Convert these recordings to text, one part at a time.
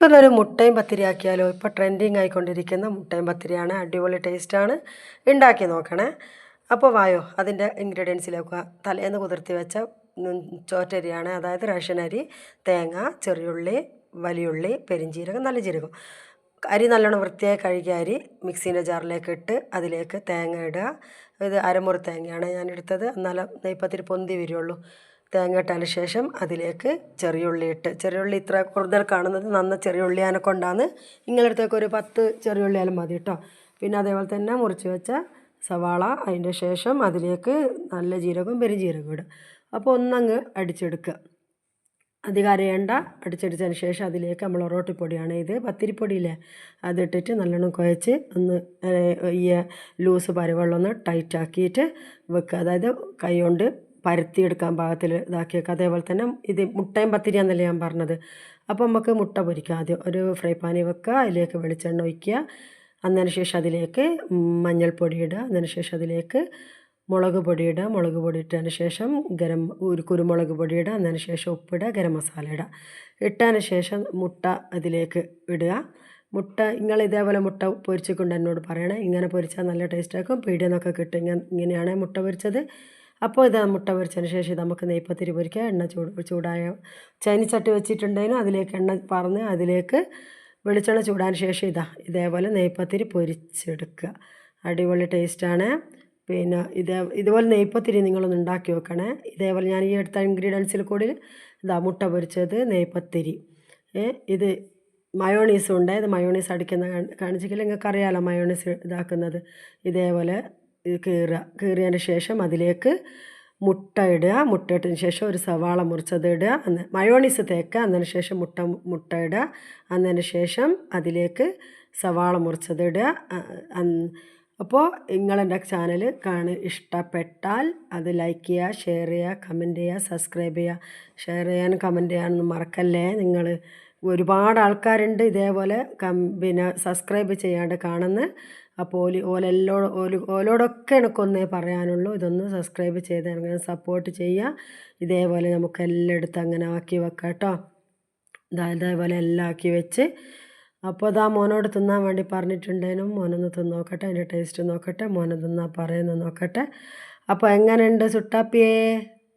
ഇപ്പം ഇതൊരു മുട്ടയും പത്തിരി ആക്കിയാലോ ഇപ്പോൾ ട്രെൻഡിങ് ആയിക്കൊണ്ടിരിക്കുന്ന മുട്ടയും പത്തിരിയാണ് അടിപൊളി ടേസ്റ്റാണ് ഉണ്ടാക്കി നോക്കണേ. അപ്പോൾ വായോ അതിന്റെ ഇൻഗ്രീഡിയൻസിലേക്ക് തലേന്ന് കുതിർത്തി വെച്ച ചോറ്റരിയാണ് അതായത് റേഷൻ അരി തേങ്ങ ചെറിയുള്ളി വലിയുള്ളി പെരിഞ്ചീരകം നല്ല ജീരകം. അരി നല്ലോണം വൃത്തിയായി കഴുകിയ അരി മിക്സീന്റെ ജാറിലേക്ക് ഇട്ട് അതിലേക്ക് തേങ്ങ ഇടുക. ഇത് അരമുറി തേങ്ങയാണ് ഞാൻ എടുത്തത് എന്നാലും നെയ്പ്പത്തിരി പൊന്തി വരുള്ളൂ. തേങ്ങ ഇട്ടതിന് ശേഷം അതിലേക്ക് ചെറിയുള്ളി ഇട്ട്. ചെറിയുള്ളി ഇത്ര കൂടുതൽ കാണുന്നത് നന്ന ചെറിയുള്ളി കൊണ്ടാണ് നിങ്ങളടുത്തേക്ക് ഒരു പത്ത് ചെറിയുള്ളിയാലും മതി കേട്ടോ. പിന്നെ അതേപോലെ തന്നെ മുറിച്ച് വെച്ച സവാള അതിന്റെ ശേഷം അതിലേക്ക് നല്ല ജീരകവും പെരുംജീരകവും ഇടും അപ്പോൾ ഒന്നങ്ങ് അടിച്ചെടുക്കുക. അധികം അരയേണ്ട അടിച്ചടിച്ചതിന് ശേഷം അതിലേക്ക് നമ്മൾ ഒറോട്ടിപ്പൊടിയാണ് ഇത് പത്തിരിപ്പൊടിയില്ലേ? അതിട്ടിട്ട് നല്ലോണം കുഴച്ച് ഒന്ന് ഈ ലൂസ് പരുവെള്ളം ഒന്ന് ടൈറ്റാക്കിയിട്ട് വെക്കുക. അതായത് കൈ കൊണ്ട് പരത്തിയെടുക്കാൻ പാകത്തിൽ ഇതാക്കി വെക്കുക അതേപോലെ തന്നെ ഇത് മുട്ടയും പത്തിരിയാന്നല്ലേ ഞാൻ പറഞ്ഞത്. അപ്പോൾ നമുക്ക് മുട്ട പൊരിക്കുക ആദ്യം ഒരു ഫ്രൈ പാനിൽ വെക്കുക. അതിലേക്ക് വെളിച്ചെണ്ണ ഒഴിക്കുക. അന്നതിന് ശേഷം അതിലേക്ക് മഞ്ഞൾപ്പൊടി ഇടുക. അതിന് ശേഷം അതിലേക്ക് മുളക് പൊടി ഇടുക. മുളക് പൊടി ഇട്ടതിന് ശേഷം ഗരം ഒരു കുരുമുളക് പൊടി ഇടുക. അതിന് ശേഷം ഉപ്പിടുക ഗരം മസാല ഇടുക. ഇട്ടതിന് ശേഷം മുട്ട അതിലേക്ക് ഇടുക. മുട്ട നിങ്ങൾ ഇതേപോലെ മുട്ട പൊരിച്ചിക്കൊണ്ട് എന്നോട് പറയണേ. ഇങ്ങനെ പൊരിച്ചാൽ നല്ല ടേസ്റ്റ് ആക്കും. പീടിയെന്നൊക്കെ കിട്ടും. ഇങ്ങനെ ഇങ്ങനെയാണ് മുട്ട പൊരിച്ചത്. അപ്പോൾ ഇത് മുട്ട പൊരിച്ചതിന് ശേഷം നമുക്ക് നെയ്പ്പത്തിരി പൊരിക്കുക എണ്ണ ചൂട് ചൂടായ ചൈനിച്ചട്ടി വെച്ചിട്ടുണ്ടെങ്കിലും അതിലേക്ക് എണ്ണ പറഞ്ഞ് അതിലേക്ക് വെളിച്ചെണ്ണ ചൂടാൻ ശേഷം ഇതാ ഇതേപോലെ നെയ്പ്പത്തിരി പൊരിച്ചെടുക്കുക. അടിപൊളി ടേസ്റ്റാണ് പിന്നെ ഇതേ ഇതുപോലെ നെയ്പ്പത്തിരി നിങ്ങളൊന്ന് ഉണ്ടാക്കി വെക്കണേ ഇതേപോലെ ഞാൻ ഈ എടുത്ത ഇൻഗ്രീഡിയൻസിൽ കൂടി ഇതാ മുട്ട പൊരിച്ചത് നെയ്പ്പത്തിരി ഇത് മയോണീസും ഉണ്ട്. ഇത് മയോണീസ് അടിക്കുന്ന കാണി- കാണിച്ചെങ്കിൽ നിങ്ങൾക്ക് മയോണീസ് ഇതാക്കുന്നത്. ഇതേപോലെ ഇത് കീറുക കീറിയതിന് ശേഷം അതിലേക്ക് മുട്ട ഇടുക. മുട്ട ഇട്ടതിന് ശേഷം ഒരു സവാള മുറിച്ചത് ഇടുക. അന്ന് മയോണീസ് തേക്കുക. അതിന് ശേഷം മുട്ട മുട്ട ഇടുക. അതിന് ശേഷം അതിലേക്ക് സവാള മുറിച്ചത് ഇടുക. അപ്പോൾ നിങ്ങളെന്റെ ചാനൽ കാണി ഇഷ്ടപ്പെട്ടാൽ അത് ലൈക്ക് ചെയ്യുക ഷെയർ ചെയ്യുക കമന്റ് ചെയ്യുക സബ്സ്ക്രൈബ് ചെയ്യുക. ഷെയർ ചെയ്യാനും കമന്റ് ചെയ്യാനൊന്നും മറക്കല്ലേ? നിങ്ങൾ ഒരുപാട് ആൾക്കാരുണ്ട് ഇതേപോലെ കം പിന്നെ സബ്സ്ക്രൈബ് ചെയ്യാണ്ട് കാണുന്ന. അപ്പോൾ ഓലി ഓലെല്ലോ ഓൽ ഓലോടൊക്കെ എനിക്കൊന്നേ പറയാനുള്ളൂ. ഇതൊന്ന് സബ്സ്ക്രൈബ് ചെയ്ത് അങ്ങനെ സപ്പോർട്ട് ചെയ്യുക ഇതേപോലെ നമുക്ക് എല്ലാം എടുത്ത് അങ്ങനെ ആക്കി വെക്കാം കേട്ടോ ഇതേപോലെ എല്ലാം ആക്കി വെച്ച്. അപ്പോൾ ഇതാ മോനോട് തിന്നാൻ വേണ്ടി പറഞ്ഞിട്ടുണ്ടേനും. മോനൊന്ന് തിന്ന് നോക്കട്ടെ അതിന്റെ ടേസ്റ്റ് നോക്കട്ടെ. മോനെ തിന്നാ പറയുന്നത് നോക്കട്ടെ. അപ്പോൾ എങ്ങനെയുണ്ട് സുട്ടാപ്പിയേ?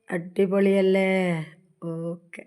അടിപൊളിയല്ലേ? ഓക്കെ.